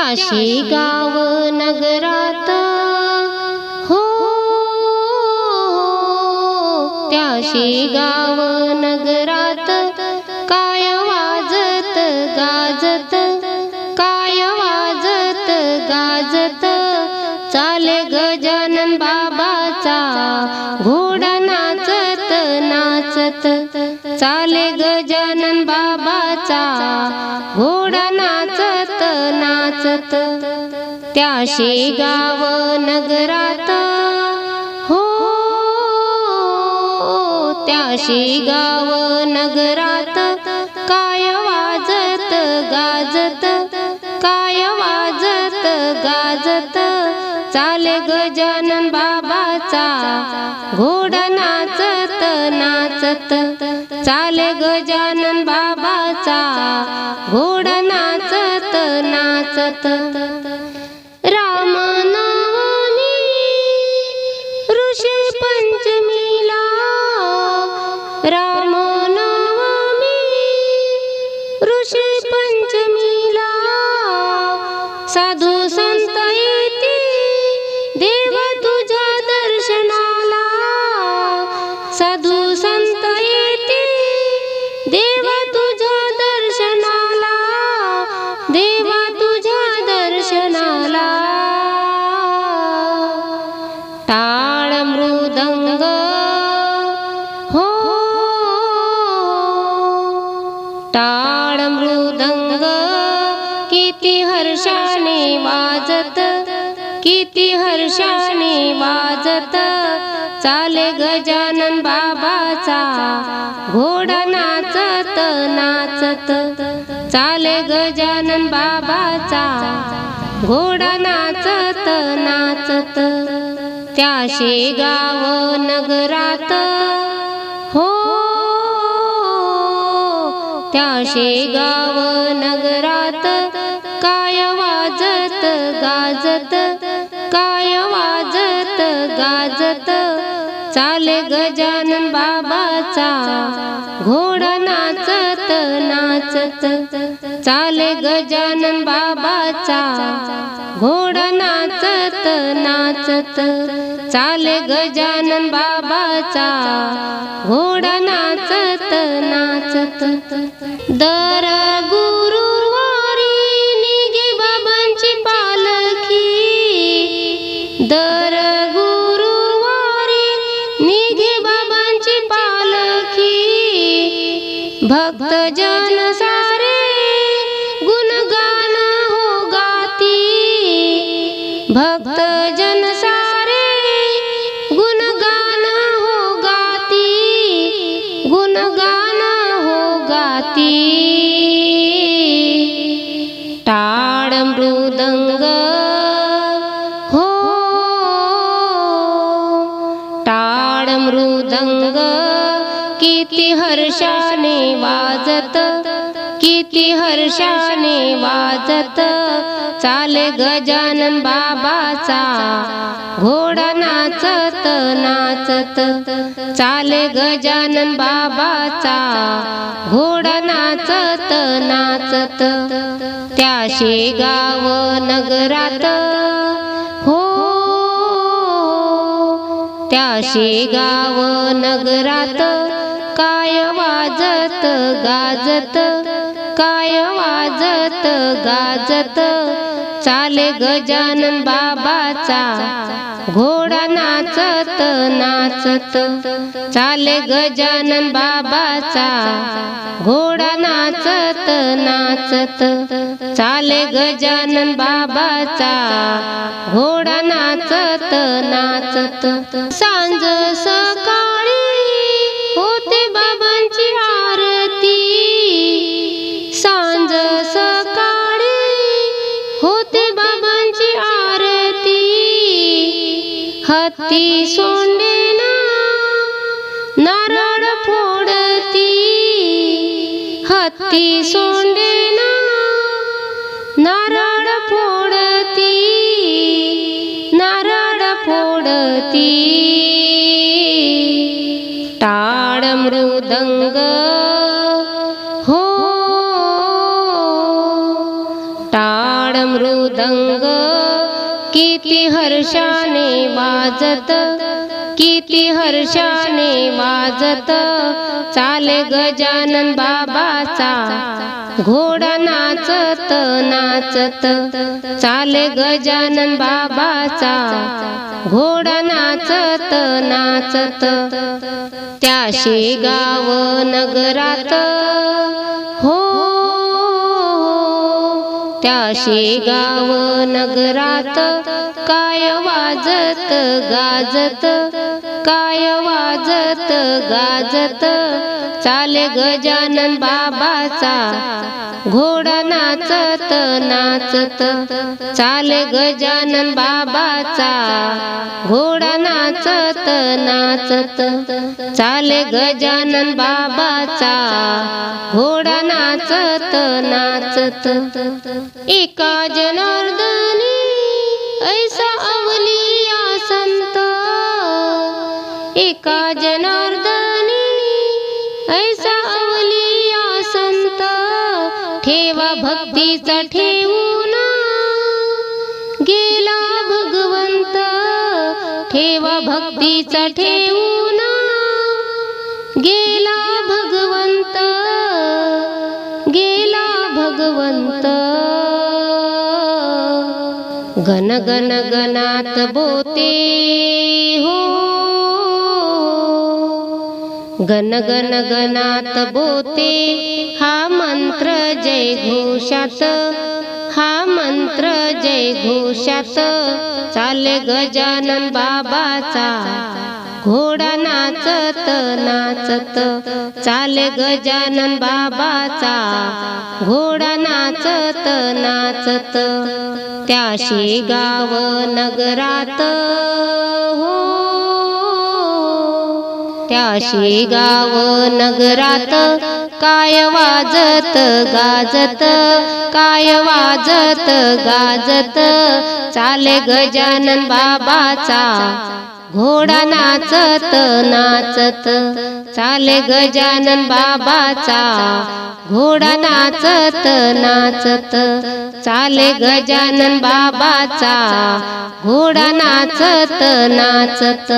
त्याशी गाव नगरात हो त्याशी गाव नाचत नाचत. त्याशी शेगाव नगरात. हो त्याशी शेगाव नगरात. काय वाजत गाजत. काय वाजत गाजत. चाले गजानन बाबाचा. घोडा नाचत नाचत. चाले गजानन बाबाचा. रा नवी ऋषि पञ्चमीला। राम पञ्चमी टाळ मृदंग किती हर्षाने वाजत किती हर्षाने वाजत. चाले गजानन बाबाचा घोडा नाचत नाचत. चाले गजानन बाबाचा घोडा नाचत नाचत. त्याशे गाव नगरात त्याशे गाव नगरात काय वाजत गाजत काय वाजत गाजत? चाले गजानन बाबाचा घोडा नाचत नाचत. चाले गजानन बाबाचा घोडा नाचत नाचत. चाले गजानन बाबाचा घोडा नाचत नाचत दर गुरुवारी निघे बाबांची पालखी. दर गुरुवारी निघे बाबांची पालखी. भक्त जन गाती टाळ मृदंग हो. टाळ मृदंग किती हर्षाने वाजत किती हर्षाने वाजत चाले गजानन बाबाचा घोडा नाचत. चाले गजानन बाबाचा. घोडा नाचत नाचत. त्याशे गाव नगरात. हो. त्याशे गाव नगरात. काय वाजत गाजत. काय वाजत गाजत. चाले गजानन बाबाचा. घोडा नाचत नाचत. चाले गजानन बाबाचा. घोडा नाचत नाचत. चाले गजानन बाबाचा. घोडा नाचत नाचत. हत्ती सोंडेना नारळ फोडती. हत्ती सोंडेना नारळ फोडती. नारळ फोडती. टाळ मृदंग हो. टाळ मृदंग मृदंग किती हर्षाने वाजत किती हर्षाने वाजत चाले गजानन बाबाचा घोडा नाचत नाचत चाले गजानन बाबाचा घोडा नाचत नाचत त्या शेगाव नगरात त्या शेगाव नगरात काय वाजत गाजत काय वाजत गाजत. चाले गजानन बाबाचा घोडा नाचत नाचत. चाले गजानन बाबाचा घोडा नाचत नाचत. चाले गजानन बाबाचा घोडा नाचत नाचत. एका जनार्दनी ऐसा अवलिया संत. एका जनार्दनी ऐसा अवलिया संत. ठेवा भक्तीचा ठेवून. गेला भगवंत. ठेवा भक्तीचा ठेवून. गेला भगवंत. गण गण गणात बोते हो. गण गण गणात बोते हा मंत्र जय घोषात. हा मंत्र जय घोषात. चाले गजानन बाबाचा. घोडा नाचत नाचत चाले गजानन बाबाचा. घोडा नाचत नाचत त्याशी गाव नगरात. हो त्याशी गाव नगरात काय वाजत गाजत काय वाजत गाजत. चाले गजानन बाबाचा. घोडा नाचत नाचत चाले गजानन बाबाचा. घोडा नाचत नाचत चाले गजानन बाबाचा. घोडा नाचत. नाचत.